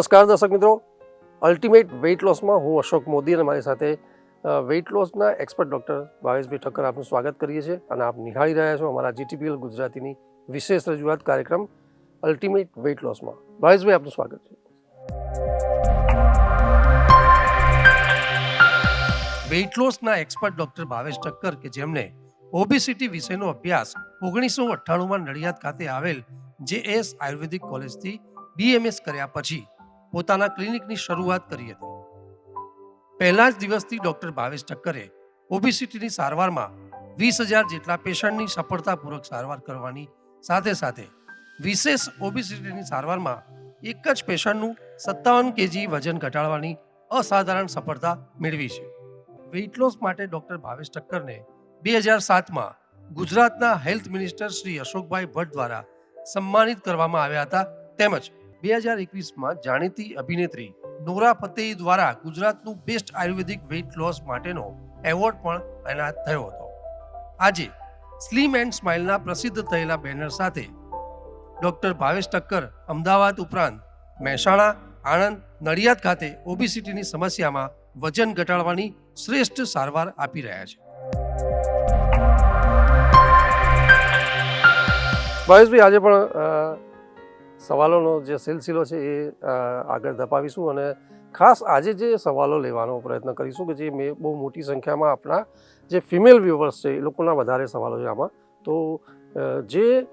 નમસ્કાર દર્શક મિત્રો. અલ્ટિમેટ વેઇટ લોસમાં હું અશોક મોદી અને મારી સાથે વેઇટ લોસના એક્સપર્ટ ડૉક્ટર ભાવેશભાઈ ઠક્કર આપનું સ્વાગત કરીએ છીએ અને આપ નિહાળી રહ્યા છો અમારા જીટીપીએલ ગુજરાતીની વિશેષ રજૂઆત કાર્યક્રમ અલ્ટિમેટ વેઇટ લોસમાં ભાવેશભાઈ, આપનું સ્વાગત છે. વેઇટ લોસના એક્સપર્ટ ડૉક્ટર ભાવેશ ઠક્કર કે જેમને ઓબેસિટી વિષયનો અભ્યાસ ઓગણીસો અઠ્ઠાણુંમાં નડિયાદ ખાતે આવેલ જે એસ આયુર્વેદિક કોલેજથી બીએમએસ કર્યા પછી પોતાના ક્લિનિકની શરૂઆત કરી હતી. પહેલા જ દિવસથી ડૉક્ટર ભાવેશ ઠક્કરે ઓબેસિટીની સારવારમાં વીસ હજાર જેટલા પેશન્ટની સફળતાપૂર્વક સારવાર કરવાની સાથે સાથે વિશેષ ઓબેસિટીની સારવારમાં એક જ પેશન્ટનું સત્તાવન કેજી વજન ઘટાડવાની અસાધારણ સફળતા મેળવી છે. વેઇટ લોસ માટે ડૉક્ટર ભાવેશ ઠક્કરને બે હજાર સાતમાં ગુજરાતના હેલ્થ મિનિસ્ટર શ્રી અશોકભાઈ ભટ્ટ દ્વારા સન્માનિત કરવામાં આવ્યા હતા તેમજ બે હજાર એકવીસમાં જાણીતી અભિનેત્રી નોરા ફતેહી દ્વારા ગુજરાતનું બેસ્ટ આયુર્વેદિક વેઇટ લોસ માટેનો એવોર્ડ પણ એનાયત થયો હતો. આજે સ્લીમ એન્ડ સ્માઇલના પ્રસિદ્ધ થયેલા બેનર સાથે ડૉક્ટર ભાવેશ ટક્કર અમદાવાદ ઉપરાંત મહેસાણા, આણંદ, નડિયાદ ખાતે ઓબિસિટીની સમસ્યામાં વજન ઘટાડવાની શ્રેષ્ઠ સારવાર આપી રહ્યા છે. ભાવેશભાઈ, આજે પણ સવાલોનો જે સિલસિલો છે એ આગળ ધપાવીશું અને ખાસ આજે જે સવાલો લેવાનો પ્રયત્ન કરીશું કે જે મેં બહુ મોટી સંખ્યામાં આપણા જે ફિમેલ વ્યુઅર્સ છે એ લોકોના વધારે સવાલો છે આમાં. તો જે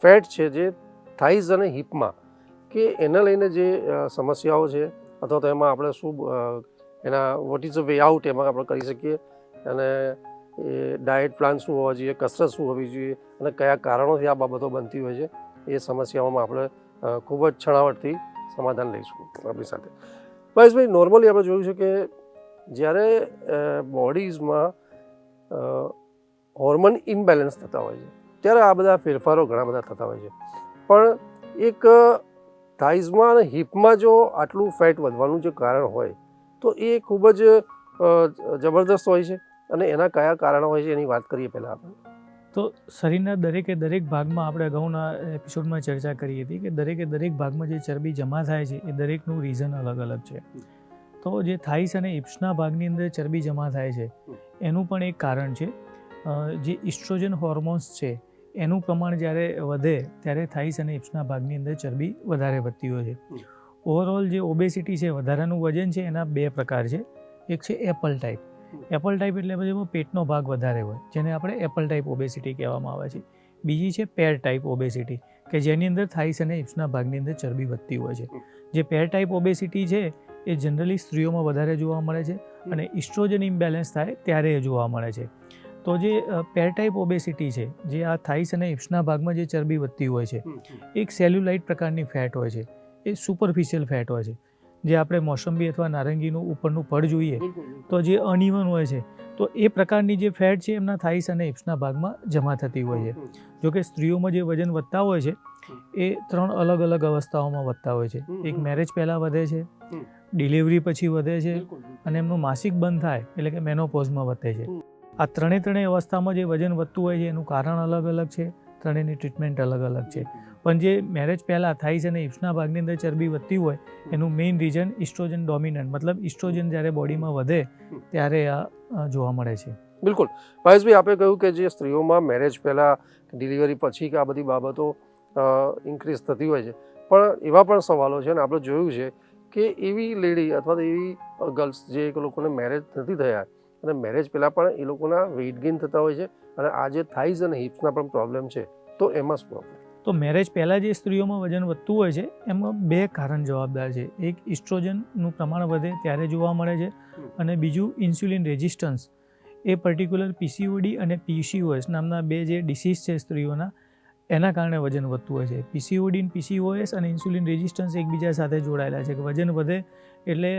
ફેટ છે, જે થાઇઝ અને હિપમાં કે એને લઈને જે સમસ્યાઓ છે અથવા તો એમાં આપણે શું એના what is a way out એમાં આપણે કરી શકીએ અને એ ડાયટ પ્લાન શું હોવા જોઈએ, કસરત શું હોવી જોઈએ અને કયા કારણોથી આ બાબતો બનતી હોય છે. એ સમસ્યાઓમાં આપણે ખૂબ જ છણાવટથી સમાધાન લઈશું આપણી સાથે. ભાઈ નોર્મલી આપણે જોયું છે કે જ્યારે બોડીઝમાં હોર્મોન ઇનબેલેન્સ થતા હોય છે, ત્યારે આ બધા ફેરફારો ઘણા બધા થતા હોય છે. પણ એક થાઇઝમાં અને હિપમાં જો આટલું ફેટ વધવાનું જે કારણ હોય, તો એ ખૂબ જ જબરદસ્ત હોય છે. અને એના કયા કારણો હોય છે એની વાત કરીએ પહેલાં આપણે. તો શરીરના દરેકે દરેક ભાગમાં આપણે અગાઉના એપિસોડમાં ચર્ચા કરી હતી કે દરેકે દરેક ભાગમાં જે ચરબી જમા થાય છે એ દરેકનું રીઝન અલગ અલગ છે. તો જે થાઈસ અને ઇપ્સના ભાગની અંદર ચરબી જમા થાય છે, એનું પણ એક કારણ છે. જે ઇસ્ટ્રોજન હોર્મોન્સ છે, એનું પ્રમાણ જ્યારે વધે ત્યારે થાઈસ અને ઇપ્સના ભાગની અંદર ચરબી વધારે વધતી હોય છે. ઓવરઓલ જે ઓબેસિટી છે, વધારાનું વજન છે, એના બે પ્રકાર છે. એક છે એપલ ટાઈપ એપલ ટાઈપ એટલે બધું પેટનો ભાગ વધારે હોય જેને આપણે એપલ ટાઈપ ઓબેસિટી કહેવામાં આવે છે. બીજી છે પેર ટાઈપ ઓબેસિટી કે જેની અંદર થાઇસ અને હિપ્સના ભાગની અંદર ચરબી વધતી હોય છે. જે પેર ટાઈપ ઓબેસિટી છે એ જનરલી સ્ત્રીઓમાં વધારે જોવા મળે છે અને ઇસ્ટ્રોજન ઇમ્બેલેન્સ થાય ત્યારે એ જોવા મળે છે. તો જે પેર ટાઈપ ઓબેસિટી છે જે આ થાઇસ અને હિપ્સના ભાગમાં જે ચરબી વધતી હોય છે એક સેલ્યુલાઇટ પ્રકારની ફેટ હોય છે. એ સુપરફિશિયલ ફેટ હોય છે. જે આપણે મોસંબી અથવા નારંગીનું ઉપરનું પડ જોઈએ તો જે અનઇવન હોય છે તો એ પ્રકારની જે ફેટ છે એમના થાઈસ અને હિપ્સના ભાગમાં જમા થતી હોય છે. જોકે સ્ત્રીઓમાં જે વજન વધતા હોય છે એ ત્રણ અલગ અલગ અવસ્થાઓમાં વધતા હોય છે. એક મેરેજ પહેલાં વધે છે. ડિલિવરી પછી વધે છે અને એમનું માસિક બંધ થાય એટલે કે મેનોપોઝમાં વધે છે. આ ત્રણે ત્રણેય અવસ્થામાં જે વજન વધતું હોય છે એનું કારણ અલગ અલગ છે ત્રણેયની ટ્રીટમેન્ટ અલગ અલગ છે. પણ જે મેરેજ પહેલાં થાઇસ અને હિપ્સના ભાગની અંદર ચરબી વધતી હોય, એનું મેઇન રીઝન ઇસ્ટ્રોજન ડોમિનન્ટ મતલબ ઇસ્ટ્રોજન જ્યારે બોડીમાં વધે, ત્યારે આ જોવા મળે છે. બિલકુલ. મહેશભાઈ, આપે કહ્યું કે જે સ્ત્રીઓમાં મેરેજ પહેલાં ડિલિવરી પછી કે આ બધી બાબતો ઇન્ક્રીઝ થતી હોય છે. પણ એવા પણ સવાલો છે અને આપણે જોયું છે કે એવી લેડી અથવા તો એવી ગર્લ્સ જે લોકોને મેરેજ નથી થયા, અને મેરેજ પહેલાં પણ એ લોકોના વેઇટ ગેઇન થતા હોય છે અને આ જે થાઇઝ અને હિપ્સના પણ પ્રોબ્લેમ છે, તો એમાં શું પ્રોબ્લેમ તો મેરેજ પહેલાં જે સ્ત્રીઓમાં વજન વધતું હોય છે એમાં બે કારણ જવાબદાર છે. એક ઇસ્ટ્રોજનનું પ્રમાણ વધે ત્યારે જોવા મળે છે અને બીજું ઇન્સ્યુલિન રેઝિસ્ટન્સ એ પર્ટિક્યુલર પીસીઓડી અને પીસીઓએસ નામના બે જે ડિસીઝ છે સ્ત્રીઓના એના કારણે વજન વધતું હોય છે. પીસીઓડી પીસીઓએસ અને ઇન્સ્યુલિન રેઝિસ્ટન્સ એકબીજા સાથે જોડાયેલા છે. કે વજન વધે એટલે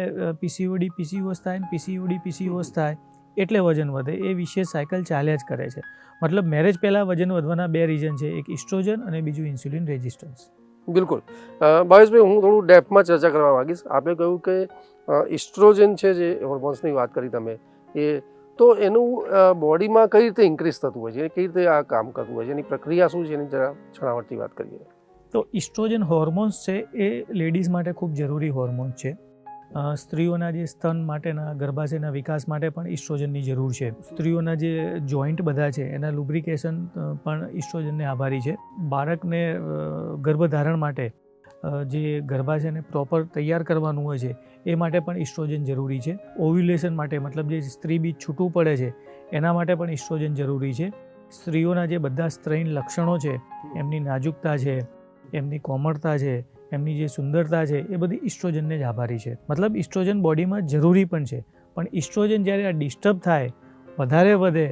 પીસીઓડી પીસીઓએસ થાય ને પીસીઓડી પીસીઓએસ થાય. એટલે વજન વધે એ વિશેષ સાયકલ ચાલ્યા જ કરે છે. મતલબ મેરેજ પહેલાં વજન વધવાના બે રીઝન છે એક ઇસ્ટ્રોજન અને બીજું ઇન્સ્યુલિન રેઝિસ્ટન્સ બિલકુલ. ભાવેશભાઈ હું થોડું ડેપમાં ચર્ચા કરવા માંગીશ. આપે કહ્યું કે ઇસ્ટ્રોજન છે જે હોર્મોન્સની વાત કરી તમે એ તો એનું બોડીમાં કઈ રીતે ઇન્ક્રીઝ થતું હોય છે? કઈ રીતે આ કામ કરતું હોય છે? એની પ્રક્રિયા શું છે? એની જરા છણાવટથી વાત કરીએ. તો ઇસ્ટ્રોજન હોર્મોન્સ છે એ લેડીઝ માટે ખૂબ જરૂરી હોર્મોન્સ છે. સ્ત્રીઓના જે સ્તન માટેના, ગર્ભાશયના વિકાસ માટે પણ ઇસ્ટ્રોજનની જરૂર છે. સ્ત્રીઓના જે જોઈન્ટ બધા છે, એના લુબ્રિકેશન પણ ઇસ્ટ્રોજનને આભારી છે. બાળકને ગર્ભધારણ માટે જે ગર્ભાશયને પ્રોપર તૈયાર કરવાનું હોય છે, એ માટે પણ ઇસ્ટ્રોજન જરૂરી છે. ઓવ્યુલેશન માટે, મતલબ જે સ્ત્રી બીજ છૂટું પડે છે, એના માટે પણ ઇસ્ટ્રોજન જરૂરી છે. સ્ત્રીઓના જે બધા સ્ત્રૈન લક્ષણો છે, એમની નાજુકતા છે, એમની કોમળતા છે એમની જે સુંદરતા છે એ બધી ઇસ્ટ્રોજનને જ આભારી છે. મતલબ ઇસ્ટ્રોજન બોડીમાં જરૂરી પણ છે. પણ ઇસ્ટ્રોજન જ્યારે આ ડિસ્ટર્બ થાય વધારે વધે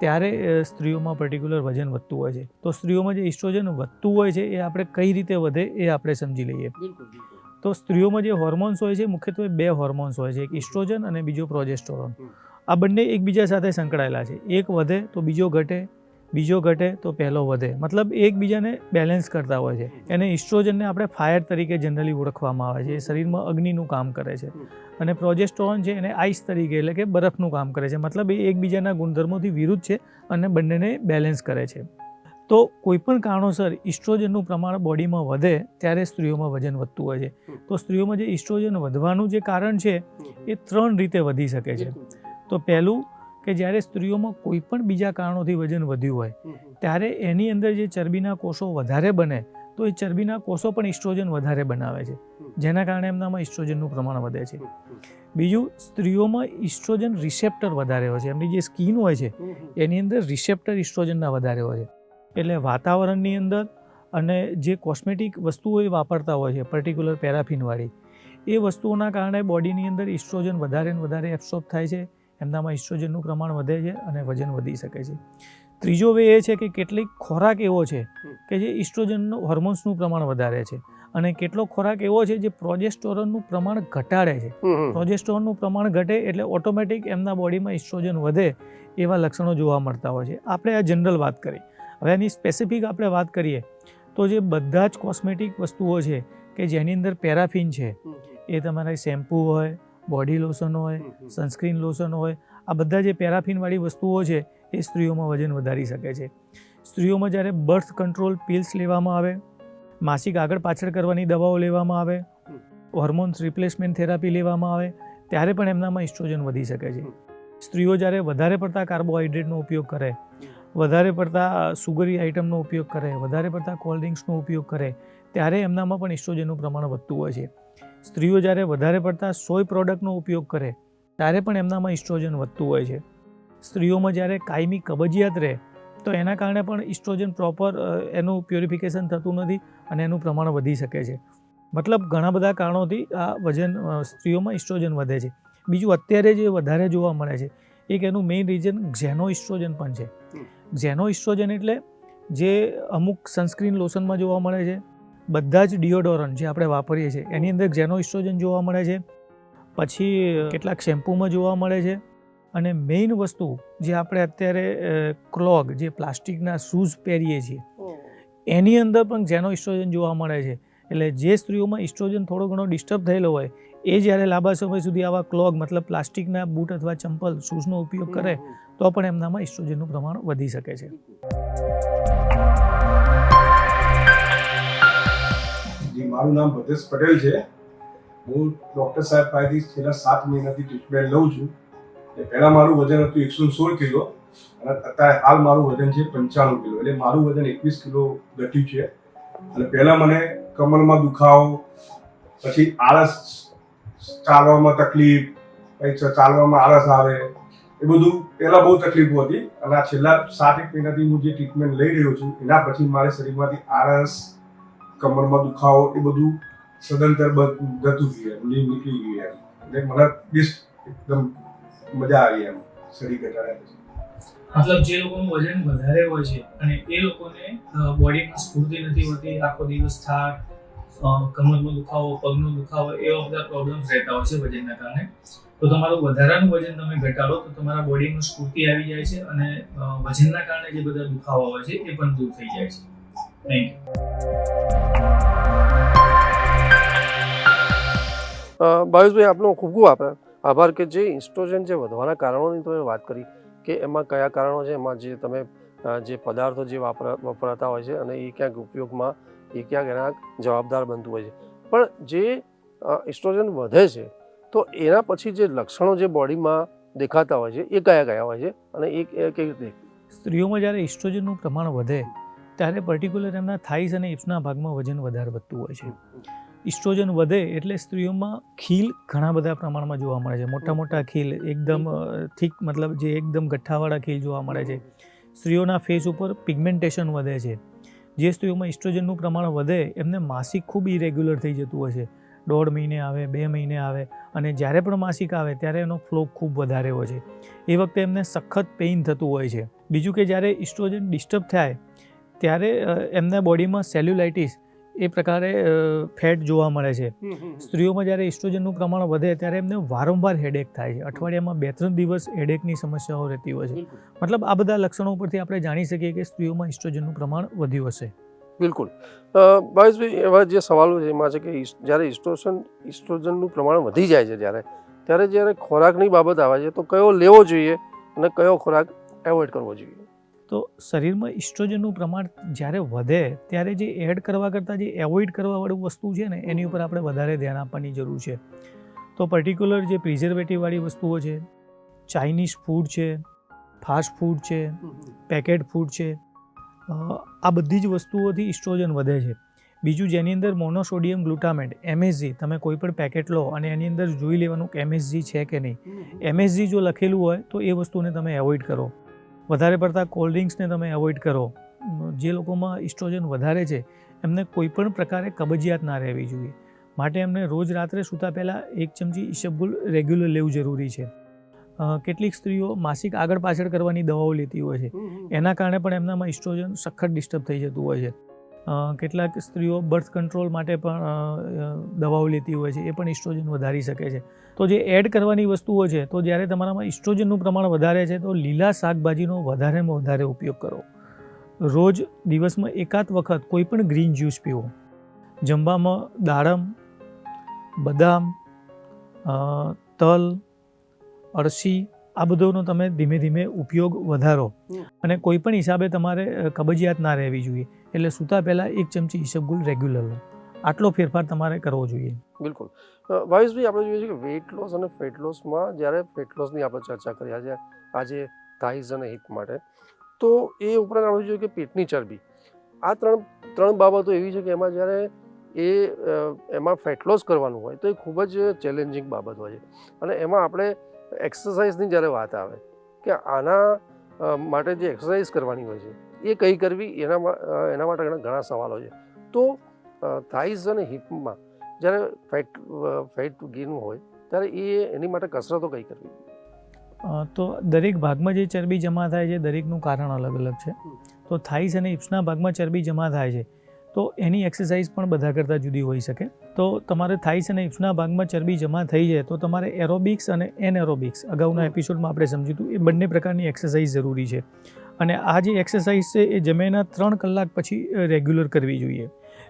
ત્યારે સ્ત્રીઓમાં પર્ટિક્યુલર વજન વધતું હોય છે. તો સ્ત્રીઓમાં જે ઇસ્ટ્રોજન વધતું હોય છે એ આપણે કઈ રીતે વધે એ આપણે સમજી લઈએ. તો સ્ત્રીઓમાં જે હોર્મોન્સ હોય છે મુખ્યત્વે બે હોર્મોન્સ હોય છે. એક ઇસ્ટ્રોજન અને બીજો પ્રોજેસ્ટોરોન આ બંને એકબીજા સાથે સંકળાયેલા છે. એક વધે તો બીજો ઘટે બીજો ઘટે તો પહેલો વધે. મતલબ એકબીજાને બેલેન્સ કરતા હોય છે. એને ઇસ્ટ્રોજનને આપણે ફાયર તરીકે જનરલી ઓળખવામાં આવે છે. એ શરીરમાં અગ્નિનું કામ કરે છે. અને પ્રોજેસ્ટ્રોન છે એને આઈસ તરીકે એટલે કે બરફનું કામ કરે છે. મતલબ એ એકબીજાના ગુણધર્મોથી વિરુદ્ધ છે અને બંનેને બેલેન્સ કરે છે. તો કોઈપણ કારણોસર ઇસ્ટ્રોજનનું પ્રમાણ બોડીમાં વધે ત્યારે સ્ત્રીઓમાં વજન વધતું હોય છે. તો સ્ત્રીઓમાં જે ઇસ્ટ્રોજન વધવાનું જે કારણ છે એ ત્રણ રીતે વધી શકે છે. તો પહેલું કે જ્યારે સ્ત્રીઓમાં કોઈ પણ બીજા કારણોથી વજન વધ્યું હોય ત્યારે એની અંદર જે ચરબીના કોષો વધારે બને તો એ ચરબીના કોષો પણ ઇસ્ટ્રોજન વધારે બનાવે છે. જેના કારણે એમનામાં ઇસ્ટ્રોજનનું પ્રમાણ વધે છે. બીજું સ્ત્રીઓમાં ઇસ્ટ્રોજન રિસેપ્ટર વધારે હોય છે. એમની જે સ્કિન હોય છે એની અંદર રિસેપ્ટર ઇસ્ટ્રોજનના વધારે હોય છે. એટલે વાતાવરણની અંદર અને જે કોસ્મેટિક વસ્તુઓ એ વાપરતા હોય છે પર્ટિક્યુલર પેરાફિનવાળી એ વસ્તુઓના કારણે બોડીની અંદર ઇસ્ટ્રોજન વધારે ને વધારે એબ્સોર્બ થાય છે. એમનામાં ઇસ્ટ્રોજનનું પ્રમાણ વધે છે અને વજન વધી શકે છે. ત્રીજો વે એ છે કે કેટલીક ખોરાક એવો છે કે જે ઇસ્ટ્રોજનનું હોર્મોન્સનું પ્રમાણ વધારે છે અને કેટલો ખોરાક એવો છે જે પ્રોજેસ્ટોરનનું પ્રમાણ ઘટાડે છે. પ્રોજેસ્ટોરનનું પ્રમાણ ઘટે એટલે ઓટોમેટિક એમના બોડીમાં ઇસ્ટ્રોજન વધે એવા લક્ષણો જોવા મળતા હોય છે. આપણે આ જનરલ વાત કરી. હવે એની સ્પેસિફિક આપણે વાત કરીએ તો જે બધા જ કોસ્મેટિક વસ્તુઓ છે કે જેની અંદર પેરાફિન છે એ તમારે શેમ્પૂ હોય બોડી લોશન હોય સનસ્ક્રીન લોશન હોય આ બધા જે પેરાફિનવાળી વસ્તુઓ છે એ સ્ત્રીઓમાં વજન વધારી શકે છે. સ્ત્રીઓમાં જ્યારે બર્થ કંટ્રોલ પિલ્સ લેવામાં આવે માસિક આગળ પાછળ કરવાની દવાઓ લેવામાં આવે હોર્મોન્સ રિપ્લેસમેન્ટ થેરાપી લેવામાં આવે ત્યારે પણ એમનામાં ઇસ્ટ્રોજન વધી શકે છે. સ્ત્રીઓ જ્યારે વધારે પડતા કાર્બોહાઈડ્રેટનો ઉપયોગ કરે વધારે પડતા સુગરી આઇટમનો ઉપયોગ કરે વધારે પડતા કોલ્ડ ડ્રિંક્સનો ઉપયોગ કરે ત્યારે એમનામાં પણ ઇસ્ટ્રોજનનું પ્રમાણ વધતું હોય છે. સ્ત્રીઓ જ્યારે વધારે પડતા સોય પ્રોડક્ટનો ઉપયોગ કરે ત્યારે પણ એમનામાં ઇસ્ટ્રોજન વધતું હોય છે. સ્ત્રીઓમાં જ્યારે કાયમી કબજિયાત રહે તો એના કારણે પણ ઇસ્ટ્રોજન પ્રોપર એનું પ્યોરિફિકેશન થતું નથી અને એનું પ્રમાણ વધી શકે છે. મતલબ ઘણા બધા કારણોથી આ વજન સ્ત્રીઓમાં ઇસ્ટ્રોજન વધે છે. બીજું અત્યારે જે વધારે જોવા મળે છે એક એનું મેઇન રીઝન ઝેનો ઇસ્ટ્રોજન પણ છે. ઝેનો ઇસ્ટ્રોજન એટલે જે અમુક સનસ્ક્રીન લોશનમાં જોવા મળે છે બધા જ ડિયોડોરન્ટ જે આપણે વાપરીએ છીએ એની અંદર ઝેનો ઇસ્ટ્રોજન જોવા મળે છે પછી કેટલાક શેમ્પૂમાં જોવા મળે છે અને મેઇન વસ્તુ જે આપણે અત્યારે ક્લોગ જે પ્લાસ્ટિકના શૂઝ પહેરીએ છીએ એની અંદર પણ જેનો ઇસ્ટ્રોજન જોવા મળે છે. એટલે જે સ્ત્રીઓમાં ઇસ્ટ્રોજન થોડો ઘણો ડિસ્ટર્બ થયેલો હોય એ જ્યારે લાંબા સમય સુધી આવા ક્લોગ મતલબ પ્લાસ્ટિકના બૂટ અથવા ચંપલ શૂઝનો ઉપયોગ કરે તો પણ એમનામાં ઇસ્ટ્રોજનનું પ્રમાણ વધી શકે છે. જી, મારું નામ ભદેશ પટેલ છે. હું ડૉક્ટર સાહેબ પાસેથી છેલ્લા સાત મહિનાથી ટ્રીટમેન્ટ લઉં છું. એ પહેલાં મારું વજન હતું એકસો સોળ કિલો અને અત્યારે હાલ મારું વજન છે પંચાણું કિલો. એટલે મારું વજન એકવીસ કિલો ઘટ્યું છે. અને પહેલાં મને કમરમાં દુખાવો, પછી આળસ ચાલવામાં તકલીફ, પછી ચાલવામાં આળસ આવે, એ બધું પહેલાં બહુ તકલીફો હતી. અને આ છેલ્લા સાત એક મહિનાથી હું જે ટ્રીટમેન્ટ લઈ રહ્યો છું, એના પછી મારા શરીરમાંથી આળસ કમરમાં દુખાવો એ બધું સદંતર જતું ગયું એમ નીકળી ગયું એમ. એટલે મને બેસ્ટ એકદમ મજા આવી એમ, શરીર ઘટાડ્યા પછી. મતલબ જે લોકોનું વજન વધારે હોય છે અને એ લોકોને બોડીમાં સ્ફૂર્તિ નથી હોતી, આખો દિવસ થાક કમરનો દુખાવો, પગનો દુખાવો, એવા બધા પ્રોબ્લેમ્સ રહેતા હોય છે વજનના કારણે. તો તમારું વધારાનું વજન તમે ઘટાડો તો તમારા બોડીમાં સ્ફૂર્તિ આવી જાય છે અને વજનના કારણે જે બધા દુખાવા હોય છે એ પણ દૂર થઈ જાય છે. થેન્ક યુ ભાવેશભાઈ આપનો ખૂબ ખૂબ આભાર. આભાર કે જે ઇન્સ્ટ્રોજન જે વધવાના કારણોની તમે વાત કરી કે એમાં કયા કારણો છે એમાં જે તમે જે પદાર્થો જે વાપરા વપરાતા હોય છે અને એ ક્યાંક ઉપયોગમાં એ ક્યાંક એના જવાબદાર બનતું હોય છે. પણ જે ઇસ્ટ્રોજન વધે છે તો એના પછી જે લક્ષણો જે બોડીમાં દેખાતા હોય છે એ કયા કયા હોય છે? અને એ એ કેવી રીતે? સ્ત્રીઓમાં જ્યારે ઇસ્ટ્રોજનનું પ્રમાણ વધે ત્યારે પર્ટિક્યુલર એમના થાઈસ અને હિપ્સના ભાગમાં વજન વધારે વધતું હોય છે. ઇસ્ટ્રોજન વધે એટલે સ્ત્રીઓમાં ખીલ ઘણા બધા પ્રમાણમાં જોવા મળે છે. મોટા મોટા ખીલ, એકદમ થીક મતલબ જે એકદમ ગઠ્ઠાવાળા ખીલ જોવા મળે છે. સ્ત્રીઓના ફેસ ઉપર પિગમેન્ટેશન વધે છે. જે સ્ત્રીઓમાં ઇસ્ટ્રોજનનું પ્રમાણ વધે, એમને માસિક ખૂબ ઇરેગ્યુલર થઈ જતું હોય છે. દોઢ મહિને આવે, બે મહિને આવે અને જ્યારે પણ માસિક આવે ત્યારે એનો ફ્લો ખૂબ વધારે હોય છે. એ વખતે એમને સખત પેઇન થતું હોય છે. બીજું કે જ્યારે ઇસ્ટ્રોજન ડિસ્ટર્બ થાય ત્યારે એમના બોડીમાં સેલ્યુલાઇટિસ એ પ્રકારે ફેટ જોવા મળે છે. સ્ત્રીઓમાં જ્યારે ઇસ્ટ્રોજનનું પ્રમાણ વધે ત્યારે એમને વારંવાર હેડેક થાય છે. અઠવાડિયામાં બે ત્રણ દિવસ હેડેકની સમસ્યાઓ રહેતી હોય છે. મતલબ આ બધા લક્ષણો પરથી આપણે જાણી શકીએ કે સ્ત્રીઓમાં ઇસ્ટ્રોજનનું પ્રમાણ વધ્યું હશે. બિલકુલ. ભાવેશભાઈ એવા જે સવાલો છે એમાં છે કે જ્યારે ઇસ્ટ્રોજન ઇસ્ટ્રોજનનું પ્રમાણ વધી જાય છે જ્યારે ત્યારે જ્યારે ખોરાકની બાબત આવે છે તો કયો લેવો જોઈએ અને કયો ખોરાક એવોઇડ કરવો જોઈએ? તો શરીરમાં ઇસ્ટ્રોજનનું પ્રમાણ જ્યારે વધે ત્યારે જે એડ કરવા કરતાં જે એવોઇડ કરવાવાળું વસ્તુ છે ને એની ઉપર આપણે વધારે ધ્યાન આપવાની જરૂર છે. તો પર્ટિક્યુલર જે પ્રિઝર્વેટિવવાળી વસ્તુઓ છે ચાઇનીઝ ફૂડ છે ફાસ્ટ ફૂડ છે પેકેટ ફૂડ છે આ બધી જ વસ્તુઓથી ઇસ્ટ્રોજન વધે છે. બીજું જેની અંદર મોનોસોડિયમ ગ્લુટામેટ એમએસજી તમે કોઈ પણ પેકેટ લો અને એની અંદર જોઈ લેવાનું કે એમએસજી છે કે નહીં. એમએસજી જો લખેલું હોય તો એ વસ્તુને તમે એવોઇડ કરો. વધારે પડતા કોલ્ડ ડ્રિંક્સને તમે અવોઇડ કરો. જે લોકોમાં ઇસ્ટ્રોજન વધારે છે એમને કોઈ પણ પ્રકારે કબજિયાત ના રહેવી જોઈએ. માટે એમને રોજ રાત્રે સૂતા પહેલાં એક ચમચી ઈસબગુલ રેગ્યુલર લેવું જરૂરી છે. કેટલીક સ્ત્રીઓ માસિક આગળ પાછળ કરવાની દવાઓ લેતી હોય છે. એના કારણે પણ એમનામાં ઇસ્ટ્રોજન સખત ડિસ્ટર્બ થઈ જતું હોય છે. કેટલાક સ્ત્રીઓ બર્થ કંટ્રોલ માટે પણ દવાઓ લેતી હોય છે, એ પણ ઇસ્ટ્રોજન વધારી શકે છે. તો જે એડ કરવાની વસ્તુઓ છે, તો જ્યારે તમારામાં ઇસ્ટ્રોજનનું પ્રમાણ વધારે છે, તો લીલા શાકભાજીનો વધારેમાં વધારે ઉપયોગ કરો. રોજ દિવસમાં એકાદ વખત કોઈ પણ ગ્રીન જ્યુસ પીવો. જમવામાં દાડમ, બદામ તલ, અળસી આ બધોનો તમે ધીમે ધીમે ઉપયોગ વધારો. અને કોઈ પણ હિસાબે તમારે કબજિયાત ના રહેવી જોઈએ. એટલે સૂતા પહેલાં એક ચમચી ઈસબગુલ રેગ્યુલર લો. આટલો ફેરફાર તમારે કરવો જોઈએ. બિલકુલ. વાયુષભાઈ આપણે જોઈએ છીએ કે વેઇટ લોસ અને ફેટ લોસમાં જ્યારે ફેટ લોસની આપણે ચર્ચા કરી આજે આજે થાઈઝ અને હિપ માટે તો એ ઉપરાંત આપણે જોઈએ કે પેટની ચરબી. આ ત્રણ ત્રણ બાબતો એવી છે કે એમાં જ્યારે એ એમાં ફેટ લોસ કરવાનું હોય તો એ ખૂબ જ ચેલેન્જિંગ બાબત હોય છે. અને એમાં આપણે એક્સરસાઇઝની જ્યારે વાત આવે કે આના માટે જે એક્સરસાઇઝ કરવાની હોય છે એ કઈ કરવી? એના એના માટે ઘણા ઘણા સવાલો છે. તો થાઈઝ અને હિપમાં જ્યારે ફેટ ફેટ ગેન હોય ત્યારે એ એની માટે કસરતો કઈ કરવી? તો દરેક ભાગમાં જે ચરબી જમા થાય છે દરેકનું કારણ અલગ અલગ છે તો થાઈઝ અને હિપ્સના ભાગમાં ચરબી જમા થાય છે. તો એની એક્સરસાઇઝ પણ બધા કરતાં જુદી હોઈ શકે. તો તમારે થાઈસ અને હિપ્સના ભાગમાં ચરબી જમા થઈ જાય તો તમારે એરોબિક્સ અને એનએરોબિક્સ અગાઉના એપિસોડમાં આપણે સમજ્યું હતું એ બંને પ્રકારની એક્સરસાઇઝ જરૂરી છે. અને આ જે એક્સરસાઇઝ છે એ જમ્યાના ત્રણ કલાક પછી રેગ્યુલર કરવી જોઈએ.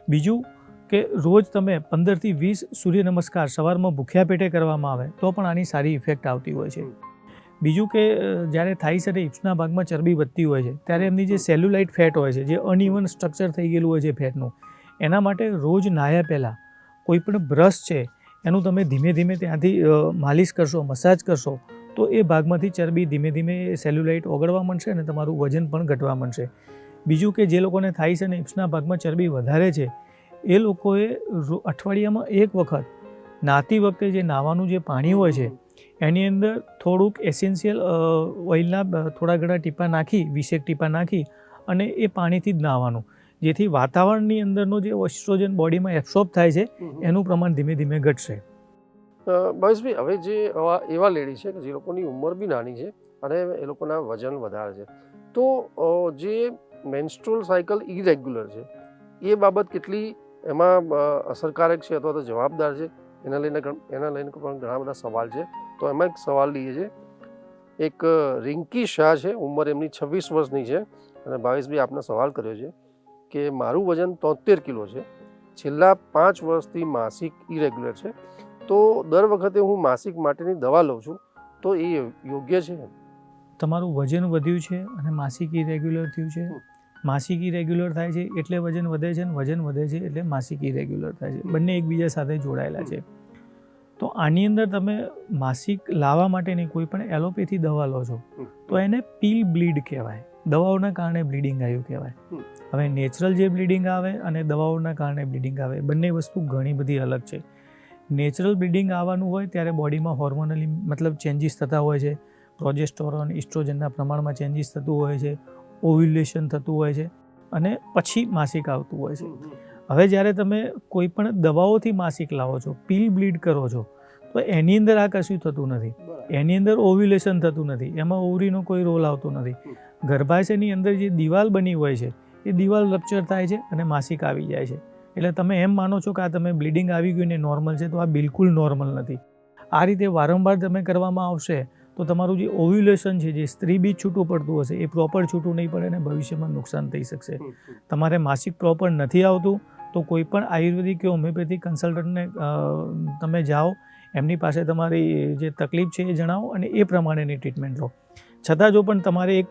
બીજું કે રોજ તમે પંદરથી વીસ સૂર્ય નમસ્કાર સવારમાં ભૂખ્યા પેટે કરવામાં આવે તો પણ આની સારી ઇફેક્ટ આવતી હોય છે. બીજું કે જ્યારે થાઈસ અને હિપ્સના ભાગમાં ચરબી વધતી હોય છે, ત્યારે એમની જે સેલ્યુલાઇટ ફેટ હોય છે, જે અનઇવન સ્ટ્રક્ચર થઈ ગયેલું હોય છે ફેટનું, એના માટે રોજ નાહ્યા પહેલાં કોઈ પણ બ્રશ છે, એનું તમે ધીમે ધીમે ત્યાંથી માલિશ કરશો, મસાજ કરશો, તો એ ભાગમાંથી ચરબી ધીમે ધીમે સેલ્યુલાઇટ ઓગળવા માંડશે અને તમારું વજન પણ ઘટવા માંડશે. બીજું કે જે લોકોને થાઈસ અને હિપ્સના ભાગમાં ચરબી વધારે છે, એ લોકોએ અઠવાડિયામાં એક વખત નાતી વખતે જે નાવાનું જે પાણી હોય છે એની અંદર થોડુંક એસેન્શિયલ ઓઇલના થોડા ઘણા ટીપા નાખી વીસેક ટીપા નાખી અને એ પાણીથી જ નાહવાનું જેથી વાતાવરણની અંદરનો જે ઓસ્ટ્રોજન બોડીમાં એબ્સોર્બ થાય છે એનું પ્રમાણ ધીમે ધીમે ઘટશે. ભાવેશભાઈ હવે જે એવા લેડી છે કે જે લોકોની ઉંમર બી નાની છે અને એ લોકોના વજન વધારે છે તો જે મેન્સ્ટ્રોલ સાયકલ ઇરેગ્યુલર છે એ બાબત કેટલી એમાં અસરકારક છે અથવા તો જવાબદાર છે? એના લઈને એના લઈને પણ ઘણા બધા સવાલ છે. તો એમાં એક સવાલ લઈએ છે. એક રિંકી શાહ છે ઉંમર એમની છવ્વીસ વર્ષની છે અને ભાવેશભાઈ આપને સવાલ કર્યો છે કે મારું વજન તોતેર કિલો છે. છેલ્લા પાંચ વર્ષથી માસિક ઇરેગ્યુલર છે. તો દર વખતે હું માસિક માટેની દવા લઉં છું. તો એ યોગ્ય છે તમારું વજન વધ્યું છે અને માસિક ઇરેગ્યુલર થયું છે. માસિક ઇરેગ્યુલર થાય છે એટલે વજન વધે છે અને વજન વધે છે એટલે માસિક ઇરેગ્યુલર થાય છે. બંને એકબીજા સાથે જોડાયેલા છે. તો આની અંદર તમે માસિક લાવવા માટેની કોઈ પણ એલોપેથી દવા લો છો તો એને પીલ બ્લીડ કહેવાય. દવાઓના કારણે બ્લીડિંગ આવ્યું કહેવાય. હવે નેચરલ જે બ્લીડિંગ આવે અને દવાઓના કારણે બ્લીડિંગ આવે બંને વસ્તુ ઘણી બધી અલગ છે. નેચરલ બ્લીડિંગ આવવાનું હોય ત્યારે બોડીમાં હોર્મોનલી મતલબ ચેન્જીસ થતા હોય છે. પ્રોજેસ્ટોરોન ઇસ્ટ્રોજનના પ્રમાણમાં ચેન્જીસ થતું હોય છે. ઓવ્યુલેશન થતું હોય છે અને પછી માસિક આવતું હોય છે. હવે જ્યારે તમે કોઈ પણ દવાઓથી માસિક લાવો છો પીલ બ્લીડ કરો છો તો એની અંદર આ કશું થતું નથી. એની અંદર ઓવ્યુલેશન થતું નથી. એમાં ઓવરીનો કોઈ રોલ આવતો નથી. ગર્ભાશયની અંદર જે દિવાલ બની હોય છે એ દિવાલ રપ્ચર થાય છે અને માસિક આવી જાય છે. એટલે તમે એમ માનો છો કે આ તમે બ્લીડિંગ આવી ગયું ને નોર્મલ છે તો આ બિલકુલ નોર્મલ નથી. આ રીતે વારંવાર તમે કરવામાં આવશે તો તમારું જે ઓવ્યુલેશન છે જે સ્ત્રી બીજ છૂટું પડતું હશે એ પ્રોપર છૂટું નહીં પડે અને ભવિષ્યમાં નુકસાન થઈ શકશે. તમારે માસિક પ્રોપર નથી આવતું તો કોઈ પણ આયુર્વેદિક કે હોમિયોપેથિક કન્સલ્ટન્ટને તમે જાઓ એમની પાસે તમારી જે તકલીફ છે એ જણાવો અને એ પ્રમાણેની ટ્રીટમેન્ટ લો. છતાં જો પણ તમારે એક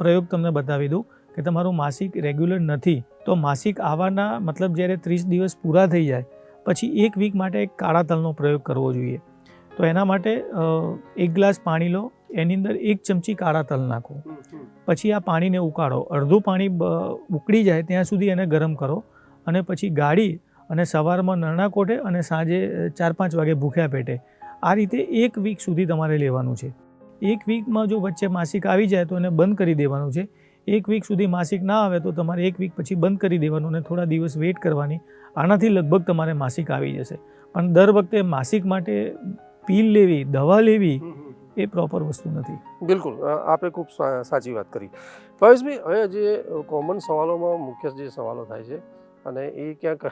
પ્રયોગ તમને બતાવી દઉં કે તમારું માસિક રેગ્યુલર નથી તો માસિક આવવાના મતલબ જ્યારે ત્રીસ દિવસ પૂરા થઈ જાય પછી એક વીક માટે એક કાળા તલનો પ્રયોગ કરવો જોઈએ. તો એના માટે એક ગ્લાસ પાણી લો એની અંદર એક ચમચી કાળા તલ નાખો. પછી આ પાણીને ઉકાળો. અડધું પાણી ઉકળી જાય ત્યાં સુધી એને ગરમ કરો. અને પછી ગાળી અને સવારમાં નરણા કોઠે અને સાંજે ચાર પાંચ વાગે ભૂખ્યા પેટે. આ રીતે એક વીક સુધી તમારે લેવાનું છે. એક વીકમાં જો વચ્ચે માસિક આવી જાય તો એને બંધ કરી દેવાનું છે. એક વીક સુધી માસિક ના આવે તો તમારે એક વીક પછી બંધ કરી દેવાનું અને થોડા દિવસ વેઇટ કરવાની. આનાથી લગભગ તમારે માસિક આવી જશે. પણ દર વખતે માસિક માટે પીલ લેવી દવા લેવી એ પ્રોપર વસ્તુ નથી. બિલકુલ. આપે ખૂબ સાચી વાત કરી. ભાવેશભાઈ હવે જે કોમન સવાલોમાં મુખ્ય જે સવાલો થાય છે અને એ ક્યાંક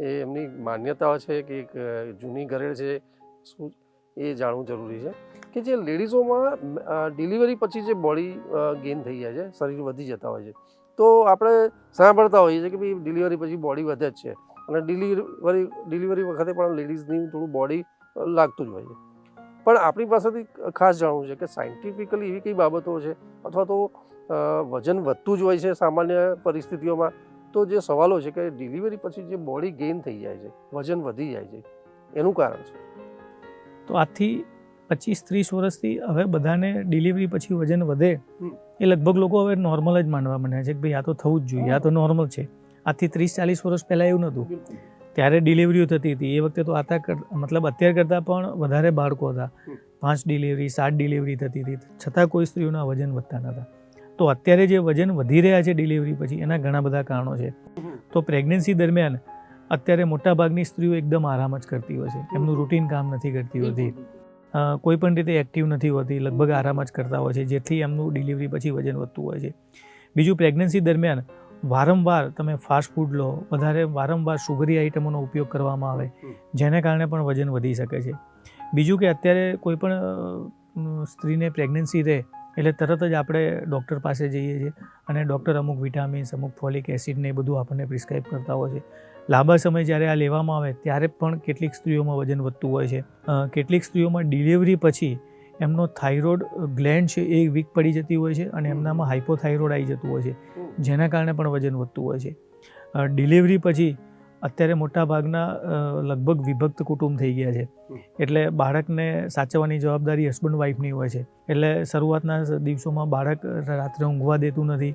એ એમની માન્યતાઓ છે કે એક જૂની ઘરેડ છે, શું એ જાણવું જરૂરી છે કે જે લેડીઝોમાં ડિલિવરી પછી જે બોડી ગેઇન થઈ જાય છે, શરીર વધી જતા હોય છે. તો આપણે સાંભળતા હોઈએ છીએ કે ભાઈ ડિલિવરી પછી બોડી વધે જ છે અને ડિલિવરી ડિલિવરી વખતે પણ લેડીઝની થોડું બોડી લાગતું જ હોય છે. પણ આપણી પાસેથી ખાસ જાણવું છે કે સાયન્ટિફિકલી એવી કઈ બાબતો છે અથવા તો વજન વધતું જ હોય છે સામાન્ય પરિસ્થિતિઓમાં? તો જે સવાલો છે કે ડિલિવરી પછી જે બોડી ગેઇન થઈ જાય છે વજન વધી જાય છે એનું કારણ છે તો આજથી પચીસ ત્રીસ વર્ષથી હવે બધાને ડિલિવરી પછી વજન વધે એ લગભગ લોકો હવે નોર્મલ જ માનવા માંડ્યા છે કે ભાઈ આ તો થવું જ જોઈએ આ તો નોર્મલ છે. આજથી ત્રીસ ચાલીસ વર્ષ પહેલાં એવું નહોતું. ત્યારે ડિલિવરીઓ થતી હતી. એ વખતે તો આતા મતલબ અત્યાર કરતાં પણ વધારે બાળકો હતા. પાંચ ડિલિવરી સાત ડિલિવરી થતી હતી. છતાં કોઈ સ્ત્રીઓના વજન વધતા નહોતા. તો અત્યારે જે વજન વધી રહ્યા છે ડિલિવરી પછી એના ઘણા બધા કારણો છે. તો પ્રેગ્નન્સી દરમિયાન અત્યારે મોટાભાગની સ્ત્રીઓ એકદમ આરામ જ કરતી હોય છે. એમનું રૂટીન કામ નથી કરતી હોતી. કોઈ પણ રીતે એક્ટિવ નથી હોતી લગભગ આરામ જ કરતા હોય છે જેથી એમનું ડિલિવરી પછી વજન વધતું હોય છે. બીજું પ્રેગ્નન્સી દરમિયાન વારંવાર તમે ફાસ્ટ ફૂડ લો વધારે વારંવાર સુગરી આઇટમોનો ઉપયોગ કરવામાં આવે જેને કારણે પણ વજન વધી શકે છે. બીજું કે અત્યારે કોઈ પણ સ્ત્રીને પ્રેગ્નન્સી રહે એટલે તરત જ આપણે ડૉક્ટર પાસે જઈએ છીએ અને ડૉક્ટર અમુક વિટામિન્સ અમુક ફોલિક એસિડ ને એ બધું આપણને પ્રિસ્ક્રાઇબ કરતા હોય છે. લાંબા સમય જ્યારે આ લેવામાં આવે ત્યારે પણ કેટલીક સ્ત્રીઓમાં વજન વધતું હોય છે. કેટલીક સ્ત્રીઓમાં ડિલિવરી પછી એમનો થાઇરોઇડ ગ્લેન્ડ છે એ વીક પડી જતી હોય છે અને એમનામાં હાઇપોથાઇરોઇડ આવી જતું હોય છે જેના કારણે પણ વજન વધતું હોય છે. ડિલિવરી પછી અત્યારે મોટા ભાગના લગભગ વિભક્ત કુટુંબ થઈ ગયા છે. એટલે બાળકને સાચવવાની જવાબદારી હસબન્ડ વાઈફની હોય છે. એટલે શરૂઆતના દિવસોમાં બાળક રાત્રે ઊંઘવા દેતું નથી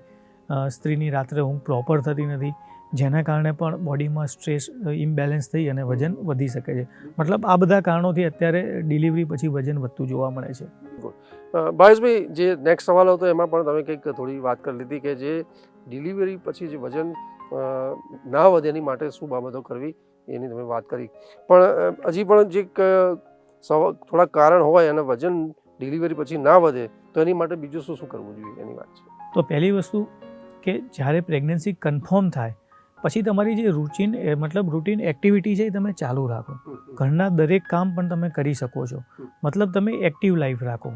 સ્ત્રીની રાત્રે ઊંઘ પ્રોપર થતી નથી જેના કારણે પણ બોડીમાં સ્ટ્રેસ ઇમ્બેલેન્સ થઈ અને વજન વધી શકે છે. મતલબ આ બધા કારણોથી અત્યારે ડિલિવરી પછી વજન વધતું જોવા મળે છે. ભાવેશભાઈ જે નેક્સ્ટ સવાલ હતો એમાં પણ તમે કંઈક થોડી વાત કરી લીધી કે જે ડિલિવરી પછી જે વજન ના વધે એની માટે શું બાબતો કરવી એની તમે વાત કરી. પણ હજી પણ જે થોડા કારણ હોય અને વજન ડિલિવરી પછી ના વધે તો એની માટે બીજું શું શું કરવું જોઈએ એની વાત છે? તો પહેલી વસ્તુ કે જ્યારે પ્રેગ્નન્સી કન્ફર્મ થાય પછી તમારી જે રૂટીન મતલબ રૂટીન એક્ટિવિટી છે એ તમે ચાલુ રાખો. ઘરના દરેક કામ પણ તમે કરી શકો છો. મતલબ તમે એક્ટિવ લાઈફ રાખો.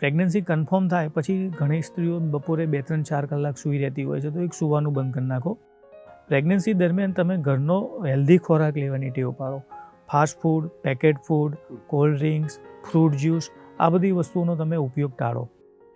પ્રેગ્નન્સી કન્ફર્મ થાય પછી ઘણી સ્ત્રીઓ બપોરે બે ત્રણ ચાર કલાક સૂઈ રહેતી હોય છે તો એક સૂવાનું બંધ કરી નાખો. પ્રેગ્નન્સી દરમિયાન તમે ઘરનો હેલ્ધી ખોરાક લેવાની ટેવ પાડો. Fast food packet food cold drinks fruit juice આ બધી વસ્તુઓનો તમે ઉપયોગ ટાળો.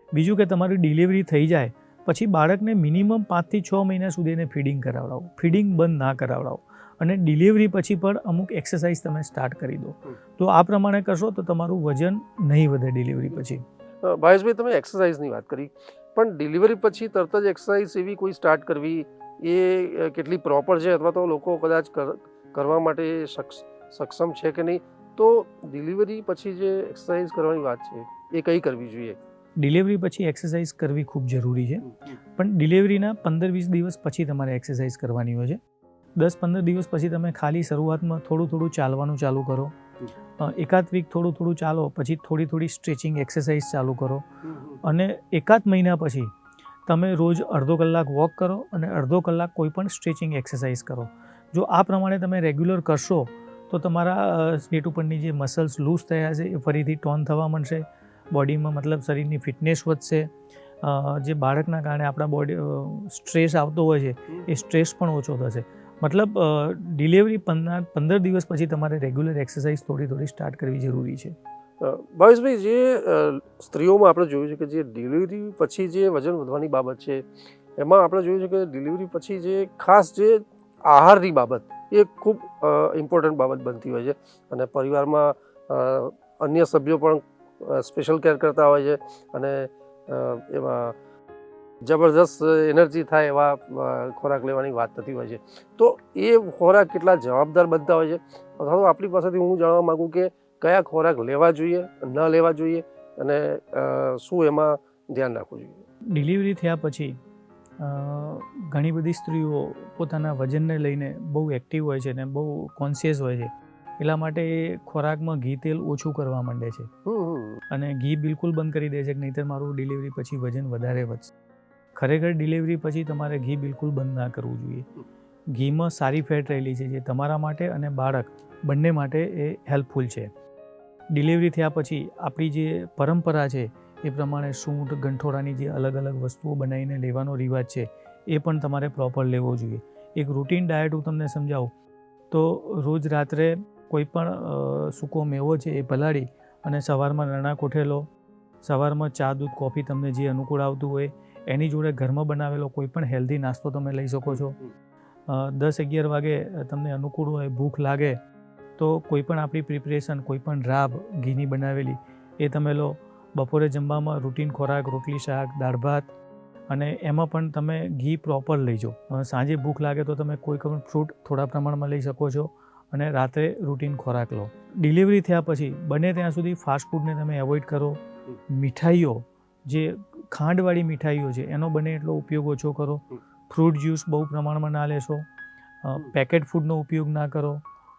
બીજું કે તમારી ડિલિવરી થઈ જાય પછી બાળકને મિનિમમ પાંચથી છ મહિના સુધી એને ફીડિંગ કરાવડાવો. ફીડિંગ બંધ ના કરાવડાવો. અને ડિલિવરી પછી પણ અમુક એક્સરસાઇઝ તમે સ્ટાર્ટ કરી દો. તો આ પ્રમાણે કરશો તો તમારું વજન નહીં વધે ડિલિવરી પછી. ભાવેશભાઈ તમે એક્સરસાઇઝની વાત કરી પણ ડિલિવરી પછી તરત જ એક્સરસાઇઝ એવી કોઈ સ્ટાર્ટ કરવી એ કેટલી પ્રોપર છે અથવા તો લોકો કદાચ કરવા માટે સક્ષમ છે કે નહીં? તો ડિલિવરી પછી જે એક્સરસાઇઝ કરવાની વાત છે એ કઈ કરવી જોઈએ? ડિલિવરી પછી એક્સરસાઇઝ કરવી ખૂબ જરૂરી છે. પણ ડિલિવરીના પંદર વીસ દિવસ પછી તમારે એક્સરસાઇઝ કરવાની હોય છે. દસ પંદર દિવસ પછી તમે ખાલી શરૂઆતમાં થોડું થોડું ચાલવાનું ચાલુ કરો. એકાદ વીક થોડું થોડું ચાલો પછી થોડી થોડી સ્ટ્રેચિંગ એક્સરસાઇઝ ચાલુ કરો. અને એકાદ મહિના પછી તમે રોજ અડધો કલાક વોક કરો અને અડધો કલાક કોઈ પણ સ્ટ્રેચિંગ એક્સરસાઇઝ કરો. જો આ પ્રમાણે તમે રેગ્યુલર કરશો, તો તમારા પેટ ઉપરની જે મસલ્સ લૂઝ થયા છે, એ ફરીથી ટોન થવા માંડશે. બોડીમાં મતલબ શરીરની ફિટનેસ વધશે. જે બાળકના કારણે આપણા બોડી સ્ટ્રેસ આવતો હોય છે, એ સ્ટ્રેસ પણ ઓછો થશે. મતલબ ડિલિવરી પંદર પંદર દિવસ પછી તમારે રેગ્યુલર એક્સરસાઇઝ થોડી થોડી સ્ટાર્ટ કરવી જરૂરી છે. ભાવેશભાઈ જે સ્ત્રીઓમાં આપણે જોયું છે કે જે ડિલિવરી પછી જે વજન વધવાની બાબત છે, એમાં આપણે જોયું છે કે ડિલિવરી પછી જે ખાસ જે આહારની બાબત, એ ખૂબ ઇમ્પોર્ટન્ટ બાબત બનતી હોય છે. અને પરિવારમાં અન્ય સભ્યો પણ સ્પેશિયલ કેર કરતા હોય છે. અને એમાં જબરદસ્ત એનર્જી થાય એવા ખોરાક લેવાની વાત થતી હોય છે. તો એ ખોરાક કેટલા જવાબદાર બનતા હોય છે? અથવા તો આપણી પાસેથી હું જાણવા માગું કે કયા ખોરાક લેવા જોઈએ ન લેવા જોઈએ અને શું એમાં ધ્યાન રાખવું જોઈએ? ડિલિવરી થયા પછી ઘણી બધી સ્ત્રીઓ પોતાના વજનને લઈને બહુ એક્ટિવ હોય છે અને બહુ કોન્શિયસ હોય છે. એટલા માટે એ ખોરાકમાં ઘી તેલ ઓછું કરવા માંડે છે. અને ઘી બિલકુલ બંધ કરી દે છે કે નહીંતર મારું ડિલિવરી પછી વજન વધારે વધશે. ખરેખર ડિલિવરી પછી તમારે ઘી બિલકુલ બંધ ના કરવું જોઈએ. ઘીમાં સારી ફેટ રહેલી છે જે તમારા માટે અને બાળક બંને માટે એ હેલ્પફુલ છે. ડિલિવરી થયા પછી આપણી જે પરંપરા છે એ પ્રમાણે સૂંઠ ગંઠોડાની જે અલગ અલગ વસ્તુઓ બનાવીને લેવાનો રિવાજ છે, એ પણ તમારે પ્રોપર લેવો જોઈએ. એક રૂટીન ડાયટ હું તમને સમજાવું. તો રોજ રાત્રે કોઈ પણ સૂકો મેવો છે એ પલાળી અને સવારમાં રણા કોઠેલો, સવારમાં ચા, દૂધ, કોફી તમને જે અનુકૂળ આવતું હોય, એની જોડે ઘરમાં બનાવેલો કોઈ પણ હેલ્ધી નાસ્તો તમે લઈ શકો છો. દસ અગિયાર વાગે તમને અનુકૂળ હોય, ભૂખ લાગે તો કોઈ પણ આપણી પ્રિપરેશન કોઈ પણ રાબ ઘીની બનાવેલી એ તમે લો. બપોરે જમવામાં રૂટીન ખોરાક રોટલી શાક દાળ ભાત અને એમાં પણ તમે ઘી પ્રોપર લઈજો સાંજે ભૂખ લાગે તો તમે કોઈ પણ ફ્રૂટ થોડા પ્રમાણમાં લઈ શકો છો અને રાત્રે રૂટીન ખોરાક લો. ડિલિવરી થયા પછી બને ત્યાં સુધી ફાસ્ટફૂડને તમે એવોઇડ કરો. મીઠાઈઓ જે ખાંડવાળી મીઠાઈઓ છે એનો બને એટલો ઉપયોગ ઓછો કરો. ફ્રૂટ જ્યુસ બહુ પ્રમાણમાં ના લેશો. પેકેટ ફૂડનો ઉપયોગ ના કરો.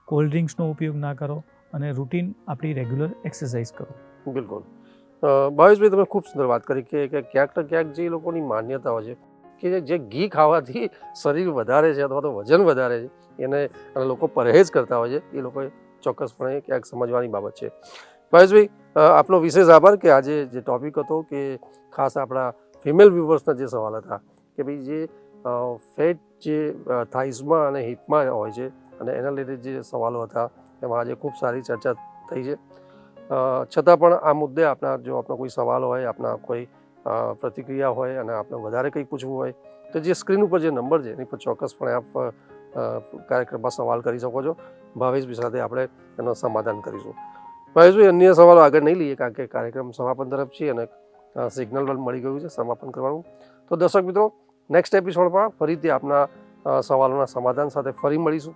કોલ્ડ ડ્રિંક્સનો ઉપયોગ ના કરો અને રૂટીન આપણી રેગ્યુલર એક્સરસાઇઝ કરો. બિલકુલ. ભાવેશભાઈ, તમે ખૂબ સુંદર વાત કરી કે ક્યાંક ને ક્યાંક જે લોકોની માન્યતાઓ છે કે જે- ઘી ખાવાથી શરીર વધારે છે અથવા તો વજન વધારે છે, એને લોકો પરહેજ કરતા હોય છે, એ લોકોએ ચોક્કસપણે ક્યાંક સમજવાની બાબત છે. ભાવેશભાઈ આપનો વિશેષ આભાર કે આજે જે ટોપિક હતો કે ખાસ આપણા ફિમેલ વ્યુવર્સના જે સવાલ હતા કે ભાઈ જે ફેટ જે થાઇઝમાં અને હિપમાં હોય છે અને એના લીધે જે સવાલો હતા, એમાં આજે ખૂબ સારી ચર્ચા થઈ છે. છતાં પણ આ મુદ્દે આપણા જો આપનો કોઈ સવાલ હોય આપણા કોઈ પ્રતિક્રિયા હોય અને આપણે વધારે કંઈ પૂછવું હોય, તો જે સ્ક્રીન ઉપર જે નંબર છે, એની પર ચોક્કસપણે આપ કાર્યક્રમમાં સવાલ કરી શકો છો. ભાવેશભાઈ સાથે આપણે એનો સમાધાન કરીશું. ભાવેશભાઈ, અન્ય સવાલો આગળ નહીં લઈએ, કારણ કે કાર્યક્રમ સમાપન તરફ છે અને સિગ્નલ પણ મળી ગયું છે, સમાપન કરવાનું. તો દર્શક મિત્રો, નેક્સ્ટ એપિસોડમાં ફરીથી આપના સવાલોના સમાધાન સાથે ફરી મળીશું.